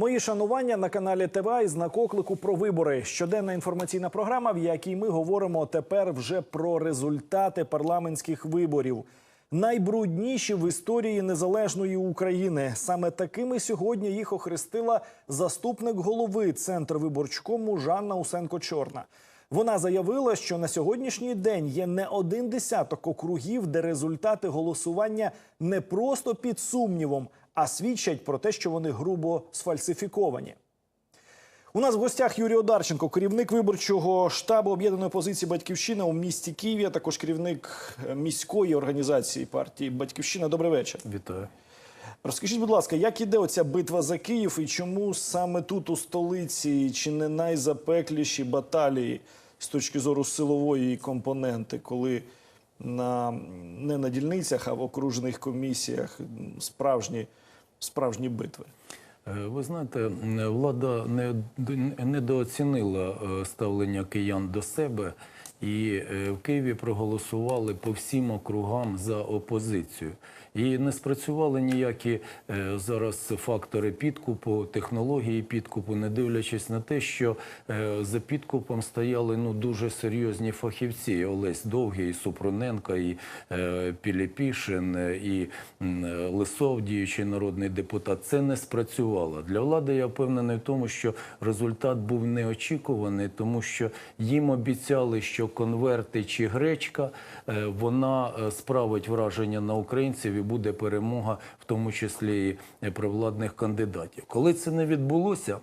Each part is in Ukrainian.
Мої шанування на каналі ТВА із знак оклику про вибори. Щоденна інформаційна програма, в якій ми говоримо тепер вже про результати парламентських виборів. Найбрудніші в історії незалежної України. Саме такими сьогодні їх охрестила заступник голови Центру виборчкому Жанна Усенко-Чорна. Вона заявила, що на сьогоднішній день є не один десяток округів, де результати голосування не просто під сумнівом, а свідчать про те, що вони грубо сфальсифіковані. У нас в гостях Юрій Одарченко, керівник виборчого штабу об'єднаної опозиції Батьківщина у місті Києві, а також керівник е, міської організації партії Батьківщина. Добрий вечір. Вітаю. Розкажіть, будь ласка, як іде оця битва за Київ і чому саме тут, у столиці, чи не найзапекліші баталії з точки зору силової компоненти, коли на, не на дільницях, а в окружних комісіях справжні, справжні битви? Е, Ви знаєте, влада не- недооцінила е, ставлення киян до себе, і е, в Києві проголосували по всім округам за опозицію. І не спрацювали ніякі е, зараз фактори підкупу, технології підкупу, не дивлячись на те, що е, за підкупом стояли ну дуже серйозні фахівці: Олесь Довгий, і Супруненко, і е, Піліпішин, і Лисов, діючий народний депутат. Це не спрацювало. Для влади я впевнений в тому, що результат був неочікуваний, тому що їм обіцяли, що конверти чи гречка вона справить враження на українців і буде перемога, в тому числі і е, провладних кандидатів. Коли це не відбулося.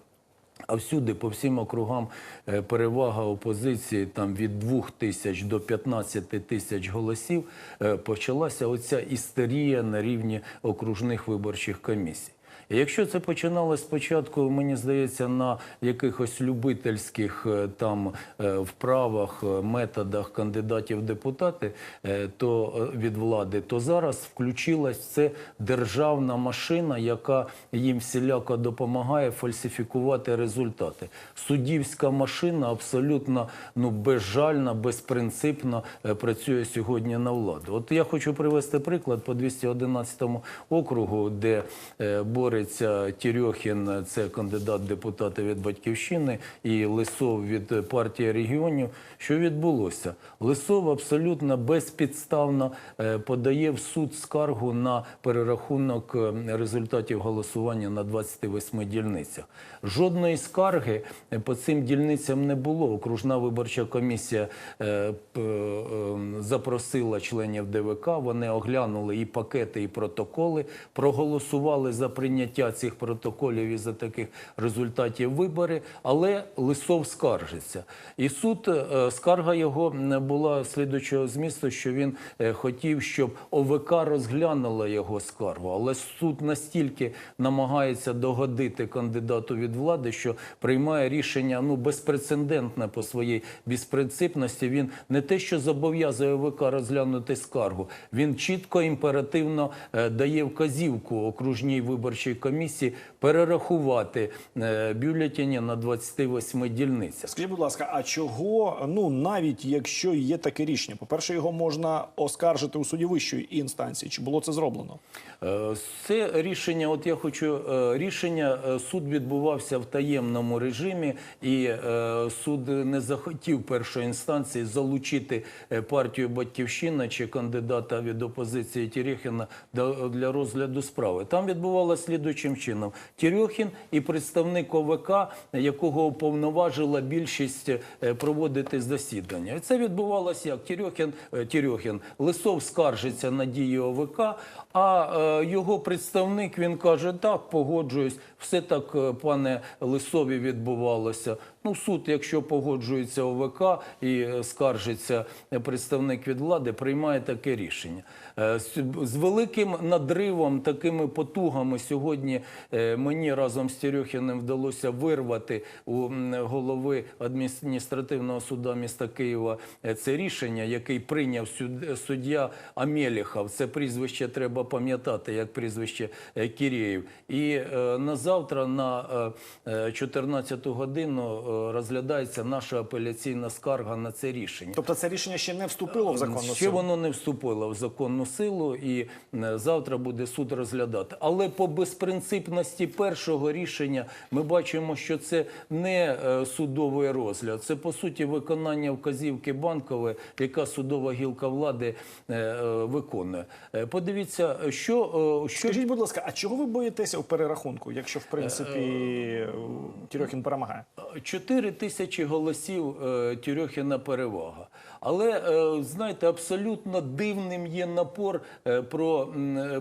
А всюди, по всім округам, е, перевага опозиції там від 2 тисяч до 15 тисяч голосів е, почалася оця істерія на рівні окружних виборчих комісій. Якщо це починалось спочатку, мені здається, на якихось любительських е, там е, вправах, е, методах кандидатів в депутати, то від влади, то зараз включилась це державна машина, яка їм всіляко допомагає фальсифікувати результати. Суддівська машина абсолютно ну безжальна, безпринципно працює сьогодні на владу. От я хочу привести приклад по 211 округу, де е, бореться Тірьохін, це кандидат в депутати від батьківщини, і Лисов від партії регіонів. Що відбулося? Лисов абсолютно безпідставно е, подає в суд скаргу на перерахунок е, результатів голосування на 28 дільницях. Жодної скарги е, по цим дільницям не було. Окружна виборча комісія запросила членів ДВК. Вони оглянули і пакети, і протоколи, проголосували за прийняття цих протоколів і за таких результатів вибори. Але Лисов скаржиться. І суд е, скарга його була слідучого змісту, що він е, хотів, щоб ОВК розглянула його скаргу. Але суд настільки намагається догодити кандидату від влади, що приймає рішення ну безпрецедентне по своїй безпринципності. Він не те, що зобов'язує ОВК розглянути скаргу, він чітко імперативно е, дає вказівку окружній виборчій комісії перерахувати е, бюлетені на 28 дільницях. Скажіть, будь ласка, а чого, ну навіть якщо є таке рішення, по-перше, його можна оскаржити у суді вищої інстанції? Чи було це зроблено? Е, Це рішення, от я хочу е, рішення. Суд відбувався в таємному режимі, і суд не захотів першої інстанції залучити партію Батьківщина чи кандидата від опозиції Тірєхіна до- для розгляду справи. Там відбувалося слідуючим чином: Тірьохін і представник ОВК, якого уповноважила більшість е, проводити засідання. І це відбувалося як Тірьохін, е, Тірьохін Лисов скаржиться на дії ОВК, а е, його представник він каже: так, погоджуюсь, все так, пане Лисові, відбувалося. Ну, суд, якщо погоджується ОВК і е, скаржиться представник від влади, приймає таке рішення. Е, з- великим надривом, такими потугами сьогодні е, мені разом з Терехіним вдалося вирвати у голови адміністративного суду міста Києва це рішення, який прийняв суд- суддя Амєліхов. Це прізвище треба пам'ятати, як прізвище Кірєєв. І на завтра, на е, е, 14 годину, розглядається наша апеляційна скарга на це рішення. Тобто це рішення ще не вступило в законну Ще воно не вступило в законну силу, і е, завтра буде суд розглядати. Але по безпринципності першого рішення ми бачимо, що це не е, судовий розгляд, це по суті виконання вказівки банкової, яка судова гілка влади е, е, виконує. Е, Подивіться, що, е, Скажіть, будь ласка, а чого ви боїтеся у перерахунку, якщо в принципі Е, Тірьохін перемагає? 4 тисячі голосів е, Тюрьохіна перевага. Але е, знаєте, абсолютно дивним є напор е, про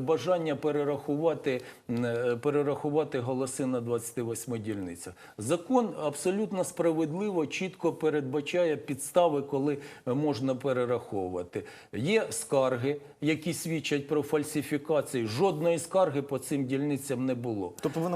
бажання перерахувати, е, перерахувати голоси на 28 дільницях. Закон абсолютно справедливо, чітко передбачає підстави, коли можна перераховувати. Є скарги, які свідчать про фальсифікації. Жодної скарги по цим дільницям не було. Тобто ви,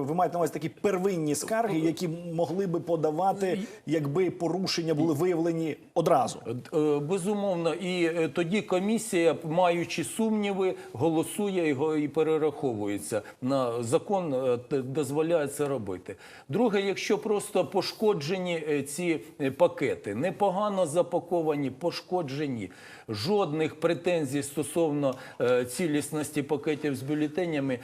ви маєте на увазі такі первинні скарги, які могли би подавати, якби порушення були виявлені одразу. Е, Безумовно, і е, тоді комісія, маючи сумніви, голосує і го- і перераховується. На закон е, дозволяє це робити. Друге, якщо просто пошкоджені ці пакети, непогано запаковані, пошкоджені, жодних претензій стосовно цілісності пакетів з бюлетенями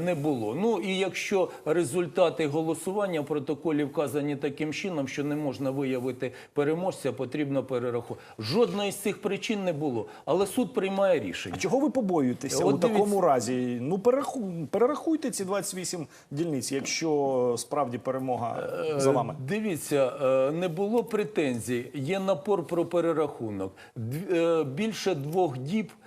не було. Ну і якщо результати голосування в протоколі вказані таким чином, що не можна виявити переможця, потрібно перерахувати. Жодної з цих причин не було, але суд приймає рішення. А чого ви побоюєтеся От у такому разі? Ну перераху... перерахуйте ці 28 дільниць, якщо справді перемога за вами. Е, Дивіться, е, не було претензій. Є напор про перерахунок. Дві- е, Більше двох діб е,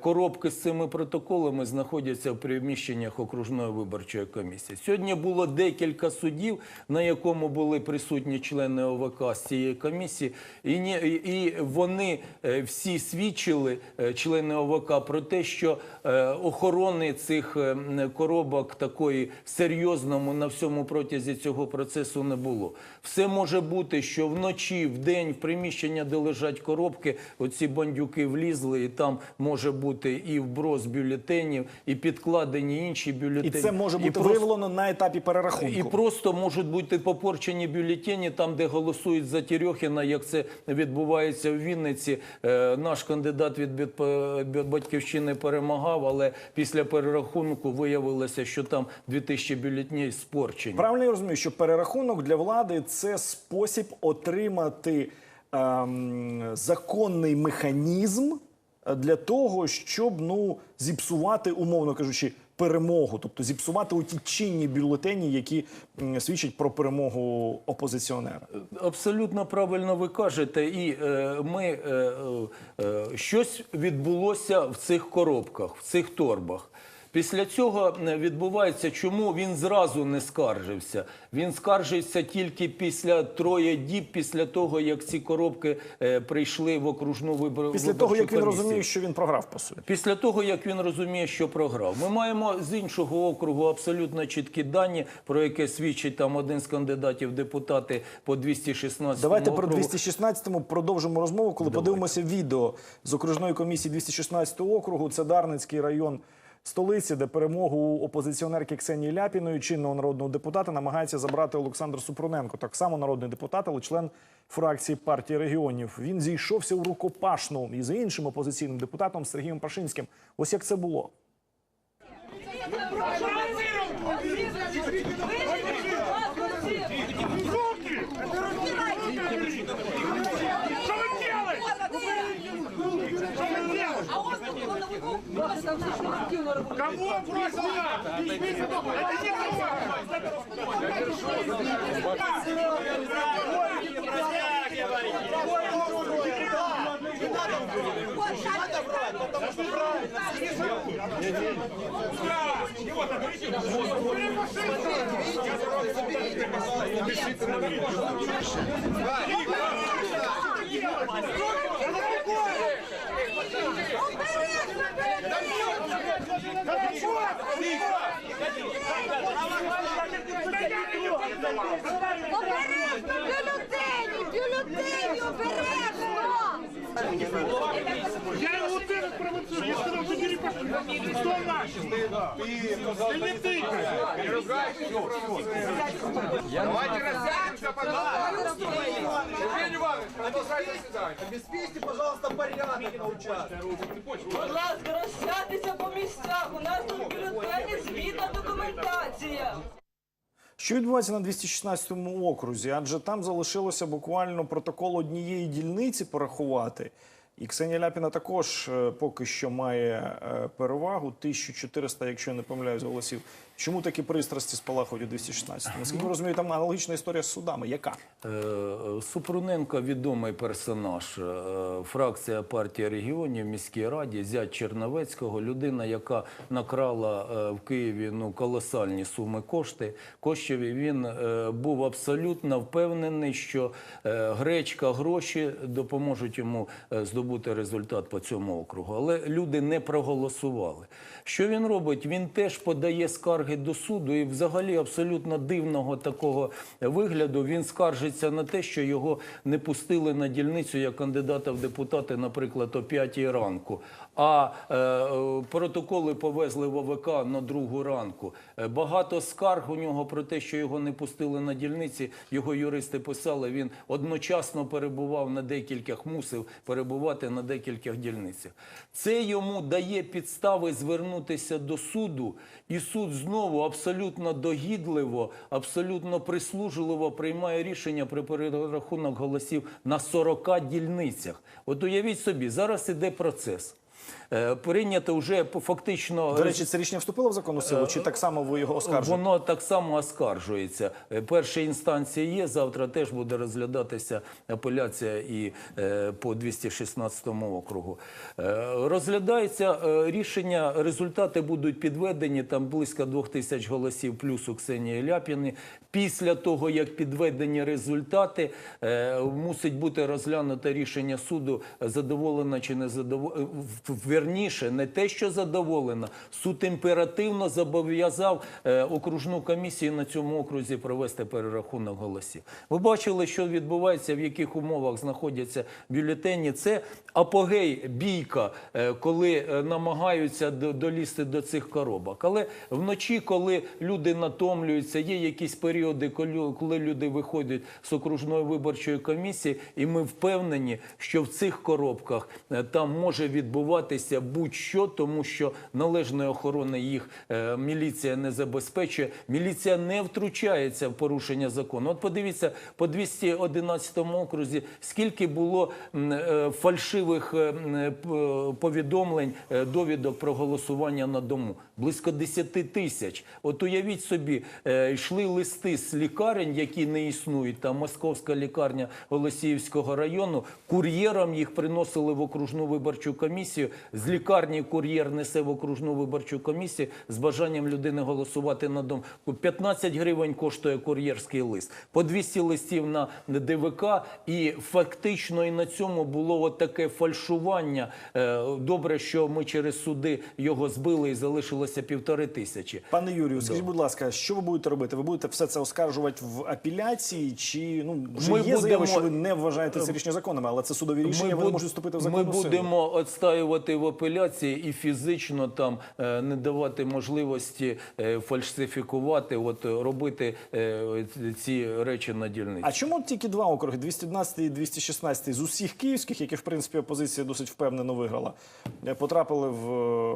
коробки з цими протоколами знаходяться в приміщеннях окружної виборчої комісії. Сьогодні було декілька судів, на якому були присутні члени ОВК з цієї комісії, і, і вони е, всі свідчили, е, члени ОВК, про те, що е, охорони цих е, коробок такої серйозному на всьому протязі цього процесу не було. Все може бути, що вночі, в день, в приміщення, де лежать коробки, оці бандюки влізли, і там може бути і вброс бюлетенів, і підкладені інші І це може бути просто- виявлено на етапі перерахунку. і просто можуть бути попорчені бюлетені там, де голосують за Тірьохіна, як це відбувається в Вінниці. Е, наш кандидат від «Бат- батьківщини перемагав, але після перерахунку виявилося, що там 2000 бюлетнів спорчені. Правильно я розумію, що перерахунок для влади це спосіб отримати ем, законний механізм для того, щоб ну зіпсувати, умовно кажучи, перемогу, тобто зіпсувати ті чинні бюлетені, які свідчать про перемогу опозиціонера. Абсолютно правильно ви кажете, і е, ми е, е, е, щось відбулося в цих коробках, в цих торбах. Після цього відбувається, чому він зразу не скаржився. Він скаржився тільки після троє діб, після того як ці коробки е, прийшли в окружну вибор... Після того, як він розуміє, що він програв по суті. Після того, як він розуміє, що програв, ми маємо з іншого округу абсолютно чіткі дані, про яке свідчить там один з кандидатів депутати по 216 Давайте про округу. 216-му продовжимо розмову, коли подивимося відео з окружної комісії 216 округу. Це Дарницький район столиці, де перемогу опозиціонерки Ксенії Ляпіної, чинного народного депутата, намагається забрати Олександр Супруненко. Так само народний депутат, але член фракції партії регіонів. Він зійшовся у рукопашну із іншим опозиційним депутатом Сергієм Пашинським. Ось як це було. Кому вопрос надо? Это не Надо брать, потому что правильно. Его там Перепишите, пожалуйста. Обережно, бюлетені, бюлетені, обережно! Я вот этот провоцирую, я сказал, что не пошли. Что начал? Ты не ты. Давайте рассядемся, пожалуйста. Евгений Иванович, продолжайте заседание. Обеспечьте, пожалуйста, порядок на участке. Будь ласка, розсядьтеся по місцях. У нас тут бюлетені, звітна документація. Що відбувається на 216-му окрузі? Адже там залишилося буквально протокол однієї дільниці порахувати. І Ксенія Ляпіна також е, поки що має е, перевагу 1400, якщо не помиляюсь, голосів. Чому такі пристрасті спалахують у 216? Наскільки я розумію, там аналогічна історія з судами. Яка? Е, Супруненко відомий персонаж. Е, Фракція партії регіонів в міській раді, зять Черновецького, людина, яка накрала е, в Києві ну колосальні суми кошти. Коштів він був абсолютно впевнений, що гречка, гроші допоможуть йому здобути результат по цьому округу. Але люди не проголосували. Що він робить? Він теж подає скарги до суду і взагалі абсолютно дивного такого вигляду. Він скаржиться на те, що його не пустили на дільницю як кандидата в депутати, наприклад, о 5 ранку. А е, протоколи повезли в ОВК на другу ранку. Е, Багато скарг у нього про те, що його не пустили на дільниці. Його юристи писали. Він одночасно перебував на декількох, мусив перебувати на декількох дільницях. Це йому дає підстави звернутися до суду, і суд знову абсолютно догідливо, абсолютно прислужливо приймає рішення про перерахунок голосів на 40 дільницях. От уявіть собі, зараз іде процес. Е, Прийнято вже фактично До речі, це рішення вступило в законну силу, чи так само ви його оскаржуєте? Воно так само оскаржується. Е, Перша інстанція є. Завтра теж буде розглядатися апеляція і е, по 216 округу. Е, розглядається е, рішення. Результати будуть підведені. Там близько двох тисяч голосів плюс у Ксенії Ляпіни. Після того, як підведені результати, е, мусить бути розглянуте рішення суду, задоволено чи не задоволено. Вірніше, не те, що задоволено. Суд імперативно зобов'язав е, окружну комісію на цьому окрузі провести перерахунок голосів. Ви бачили, що відбувається, в яких умовах знаходяться бюлетені. Це апогей бійка, е, коли е, намагаються долізти до цих коробок. Але вночі, коли люди натомлюються, є якісь періоди, коли, люди виходять з окружної виборчої комісії, і ми впевнені, що в цих коробках там може відбуватися будь-що, тому що належної охорони їх е, міліція не забезпечує. Міліція не втручається в порушення закону. От подивіться по 211 окрузі, скільки було е, фальшивих е, повідомлень, довідок про голосування на дому. Близько 10 тисяч. От уявіть собі, е, йшли листи з лікарень, які не існують. Там московська лікарня Голосіївського району. Кур'єром їх приносили в окружну виборчу комісію. З лікарні кур'єр несе в окружну виборчу комісію з бажанням людини голосувати на дом. 15 гривень коштує кур'єрський лист. По 200 листів на ДВК. І фактично і на цьому було таке фальшування. Е, Добре, що ми через суди його збили і залишилося півтори тисячі. Пане Юрію, скажіть, будь ласка, що ви будете робити? Ви будете все це оскаржувати в апеляції? Чи ну вже Ми є будемо- що ви не вважаєте це рішення законними, але це судові рішення, вони буд- можуть вступити в ми законну силу? будемо відстаювати в апеляції і фізично там е, не давати можливості е, фальсифікувати, от е, робити е, ці речі на дільниці. А чому тільки два округи 211 і 216 з усіх київських, які в принципі опозиція досить впевнено виграла, е, потрапили в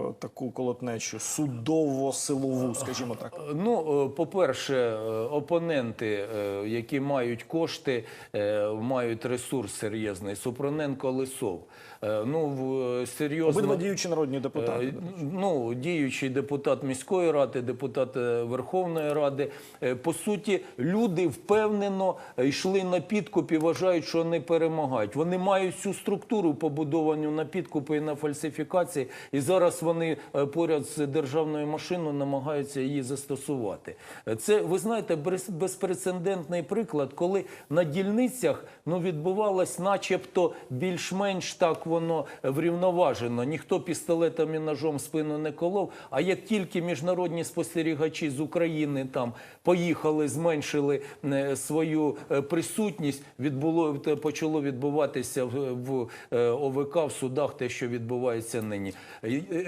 е, таку колотнечу судово-силову, скажімо так? Ну, е, по-перше, е, опоненти, е, які мають кошти, е, мають ресурс серйозний. Супроненко Лисов. Е, Ну, в- серйозно. Обидва діючі народні депутати. Е, Ну, діючий депутат міської ради, депутат е, Верховної Ради. Е, По суті, люди впевнено йшли на підкуп і вважають, що вони перемагають. Вони мають всю структуру побудовану на підкупи і на фальсифікації, і зараз вони е, поряд з державною машиною намагаються її застосувати. Е, Це, ви знаєте, без- безпрецедентний приклад, коли на дільницях ну, відбувалось начебто більш-менш так воно врівноважено. ніхто пістолетом і ножом спину не колов. А як тільки міжнародні спостерігачі з України там поїхали, зменшили е, свою е, присутність, відбуло почало відбуватися в, е, ОВК в судах те, що відбувається нині.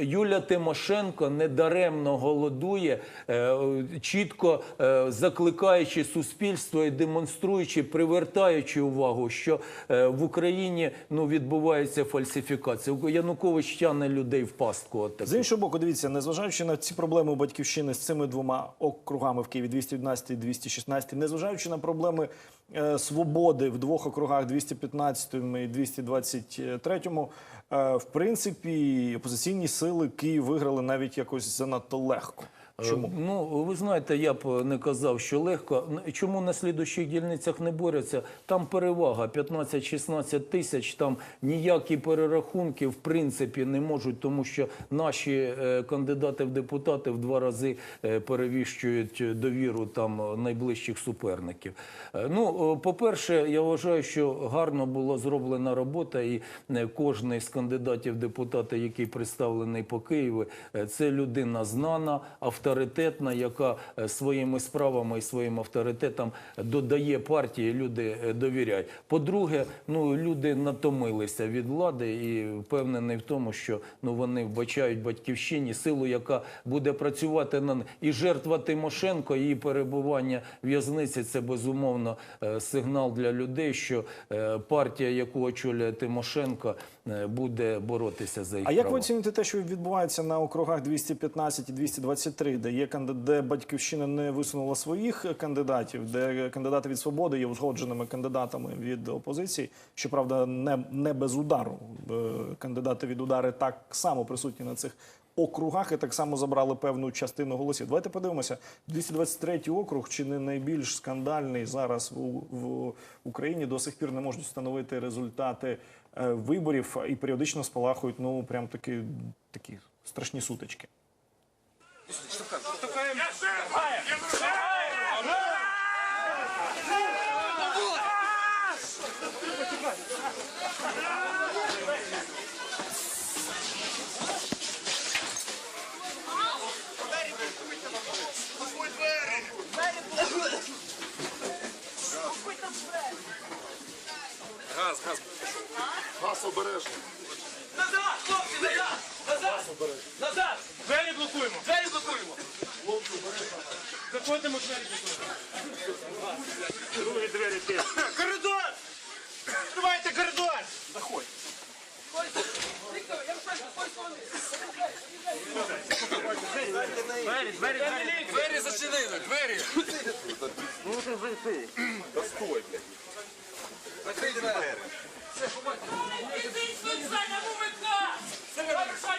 Юля Тимошенко недаремно голодує, чітко закликаючи суспільство і демонструючи, привертаючи увагу, що в Україні ну відбувається фальсифікація. Янукович тягне людей в пастку. З іншого боку, дивіться, незважаючи на ці проблеми у батьківщини з цими двома округами в Києві 211 і 216, незважаючи на проблеми е, свободи в двох округах 215 і 223, е, в принципі, опозиційні сили Київ виграли навіть якось занадто легко. Чому? Ну, ви знаєте, я б не казав, що легко. Чому на слідуючих дільницях не борються? Там перевага 15-16 тисяч, там ніякі перерахунки в принципі не можуть, тому що наші е, кандидати в депутати в два рази е, перевіщують довіру там найближчих суперників. Е, Ну, по-перше, я вважаю, що гарно була зроблена робота, і кожний з кандидатів в депутати, який представлений по Києву, це людина знана, авторитетна, яка е, своїми справами і своїм авторитетом додає партії, люди е, довіряють. По-друге, ну люди натомилися від влади і впевнений в тому, що ну вони вбачають батьківщині силу, яка буде працювати на і жертва Тимошенко, її перебування в'язниці це безумовно е, сигнал для людей, що партія, яку очолює Тимошенко, буде боротися за їх А як ви оцінюєте те, що відбувається на округах 215 і 223, де є кандидат, де батьківщина не висунула своїх кандидатів, де кандидати від свободи є узгодженими кандидатами від опозиції? Щоправда, не, не без удару. Е, Кандидати від удари так само присутні на цих округах і так само забрали певну частину голосів. Давайте подивимося. 223 округ чи не найбільш скандальний зараз у, в Україні до сих пір не можуть встановити результати е, виборів і періодично спалахують ну прям такі, такі страшні сутички. Назад, хлопці, назад! Назад! Назад! Двері блокуємо. Двері блокуємо! Заходимо двері блокуємо. Другі двері теж. Коридор! Відкривайте коридор! Заходь! Двері, двері, двері. Двері зачинили, двері.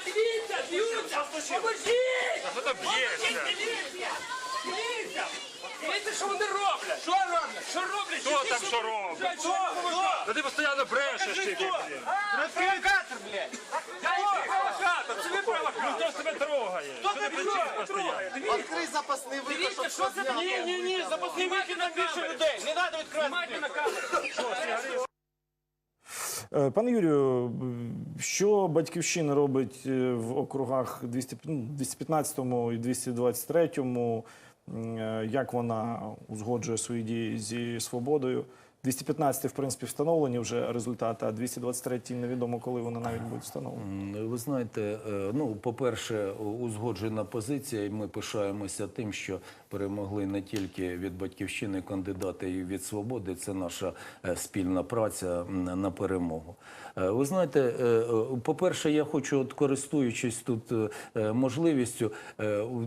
Дивіться, б'ються! Поможіть! Хто там б'ється? Дивіться! Дивіться, що вони роблять! Що роблять? Що роблять? Хто там що робить? Хто? Хто? Та ти постійно брешеш тільки, блін. Провокатор, блядь! Я не провокатор, це ви провокатор. Хто ж тебе трогає? Що ти кричиш постійно? Відкрий запасний виход, Дивіться, що це Ні, ні, ні, запасний вихід на більше людей. Не треба відкривати. на камеру! Е, Пане Юрію, що батьківщина робить е, в округах 200, ну, 215 і 223? М, е, Як вона узгоджує свої дії зі свободою? 215 в принципі встановлені вже результати, а 223 невідомо, коли вони навіть будуть встановлені. Ви знаєте, е, ну, по-перше, узгоджена позиція, і ми пишаємося тим, що перемогли не тільки від батьківщини кандидати і від свободи. Це наша е, спільна праця на перемогу. Е, Ви знаєте, е, е, по-перше, я хочу, користуючись тут можливістю,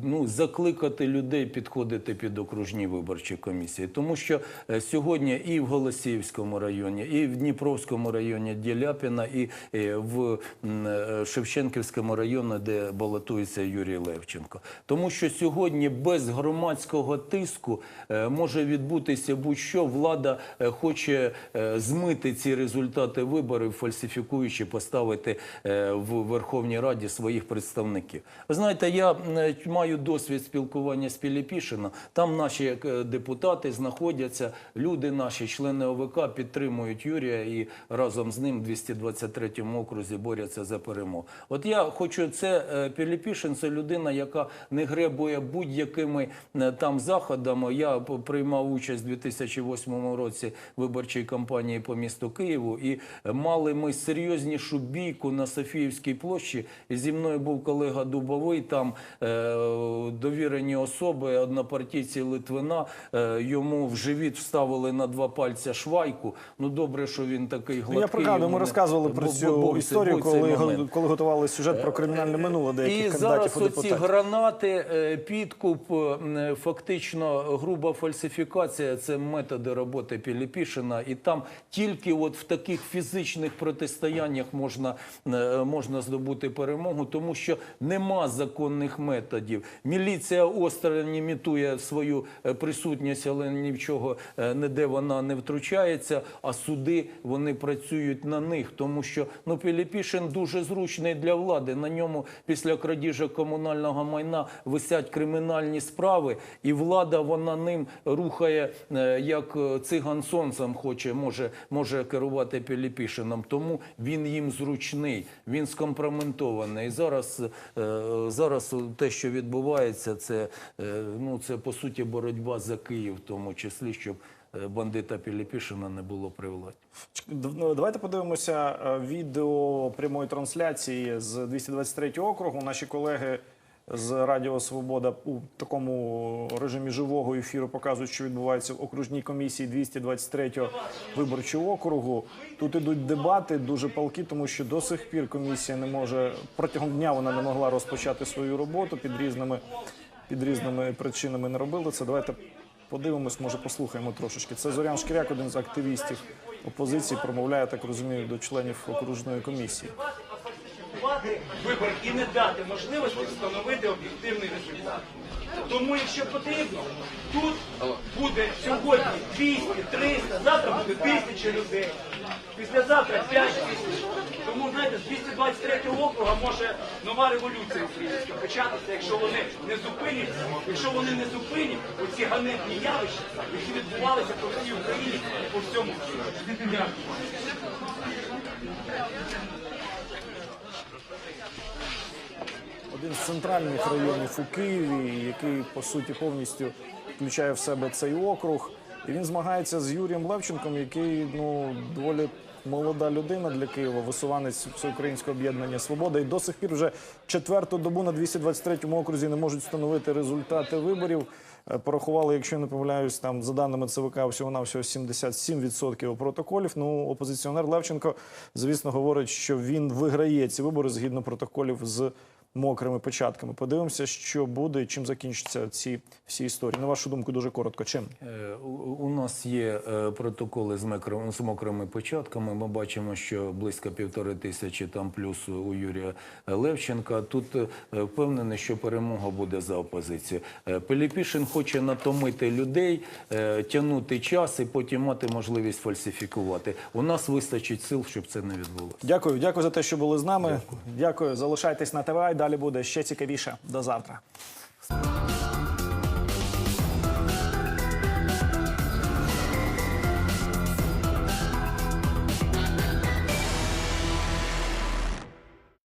ну, закликати людей підходити під окружні виборчі комісії, тому що сьогодні і в Голосіївському районі, і в Дніпровському районі Діляпіна, і в Шевченківському районі, де балотується Юрій Левченко. Тому що сьогодні без громадського тиску може відбутися будь-що. Влада хоче змити ці результати виборів, фальсифікуючи, поставити е, в Верховній Раді своїх представників. Ви знаєте, я е, маю досвід спілкування з Піліпішином. Там наші е, депутати знаходяться, люди наші, члени ОВК підтримують Юрія і разом з ним в 223-му окрузі борються за перемогу. От я хочу, це Піліпішин, це людина, яка не гребує будь-якими там заходами. Я приймав участь у 2008 році виборчій кампанії по місту Києву, і мали ми серйознішу бійку на Софіївській площі. Зі мною був колега Дубовий, там е, довірені особи, однопартійці Литвина. Е, йому в живіт вставили на два пальця швайку. Ну добре, що він такий гладкий. Ну, я пригадую, ми розказували про цю цей- історію, коли, момент. коли готували сюжет про кримінальне минуле деяких І кандидатів зараз оці гранати, е, підкуп, е, фактично груба фальсифікація це методи роботи Піліпішина. І там тільки от в таких фізичних протистояннях можна, е, можна здобути перемогу, тому що нема законних методів. Міліція остро імітує свою е, присутність, але ні в чого е, ніде вона не втручається. А суди вони працюють на них, тому що ну Піліпішин дуже зручний для влади. На ньому після крадіжок комунального майна висять кримінальні справи, і влада вона ним рухає як циган сонцем хоче, може, може керувати Піліпішином. Тому він їм зручний, він скомпроментований. І зараз, е, зараз те, що відбувається, це е, ну це по суті боротьба за Київ, в тому числі, щоб е, бандита Піліпішина не було при владі. Ну, Давайте подивимося відео прямої трансляції з 223 округу. Наші колеги з Радіо Свобода у такому режимі живого ефіру показують, що відбувається в окружній комісії 223 виборчого округу. Тут ідуть дебати дуже палки, тому що до сих пір комісія не може протягом дня вона не могла розпочати свою роботу під різними під різними причинами не робили це. Давайте подивимось, може послухаємо трошечки. Це Зорян Шкіряк, один з активістів опозиції, промовляє, так розумію, до членів окружної комісії. Фальсифікувати вибори і не дати можливості встановити об'єктивний результат. Тому, якщо потрібно, тут буде сьогодні 200, 300, завтра буде 1000 людей, післязавтра 5 тисяч. Тому, знаєте, з 223 округа може нова революція українська початися, якщо вони не зупиняться, якщо вони не зупинять оці ганебні явища, які відбувалися по всій Україні по всьому світу. Дякую. Один з центральних районів у Києві, який по суті повністю включає в себе цей округ. І він змагається з Юрієм Левченком, який ну доволі молода людина для Києва, висуванець всеукраїнського об'єднання Свобода. І до сих пір вже четверту добу на 223-му окрузі не можуть встановити результати виборів. Е, Порахували, якщо не помиляюсь, там за даними ЦВК всього навсього 77% протоколів. Ну, опозиціонер Левченко, звісно, говорить, що він виграє ці вибори згідно протоколів з мокрими початками. Подивимося, що буде і чим закінчаться ці всі історії. На вашу думку, дуже коротко. Чим? Е, У у нас є е, протоколи з мокрими, з мокрими початками. Ми бачимо, що близько півтори тисячі там плюс у Юрія Левченка. Тут е, впевнений, що перемога буде за опозицію. Пилипішин хоче натомити людей, тягнути час і потім мати можливість фальсифікувати. У нас вистачить сил, щоб це не відбулося. Дякую, дякую за те, що були з нами. Дякую. Залишайтесь на ТВ. Далі буде ще цікавіше. До завтра.